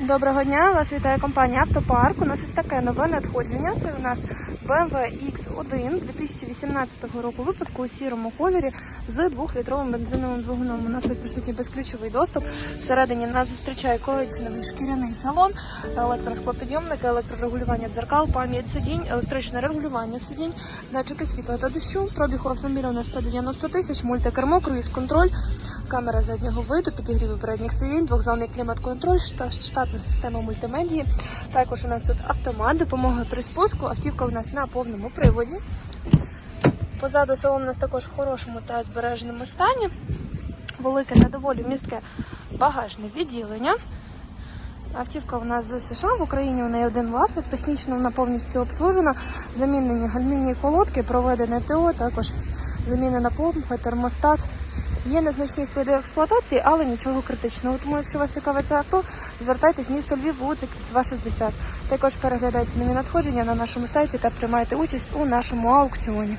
Доброго дня, вас вітає компанія Автопарк. У нас ось таке нове надходження. Це у нас BMW X1 2018 року випуску у сірому кольорі з 2-літровим бензиновим двигуном. У нас тут присутній безключовий доступ. Всередині нас зустрічає коричневий шкіряний салон, електросклопідйомники, електрорегулювання дзеркал, пам'ять сидінь, електричне регулювання сидінь, датчики світла та дощу. Пробіг у автомобіля у нас 190 тисяч, мультикермо, круїз-контроль, камера заднього виду, підігріви передніх сидінь, двохзонний клімат-контроль, штатна система мультимедії. Також у нас тут автомат, допомога при спуску. Автівка у нас на повному приводі. Позаду салон у нас також в хорошому та збереженому стані. Велике та доволі містке багажне відділення. Автівка у нас з США в Україні у неї один власник. Технічно вона повністю обслужена. Замінені гальмівні колодки, проведене ТО, також замінена помпа, термостат. Є незначні сліди експлуатації, але нічого критичного. Тому, якщо вас цікавить це авто, звертайтесь місто Львів, вулиця Кільцева, 60. Також переглядайте нові надходження на нашому сайті та приймайте участь у нашому аукціоні.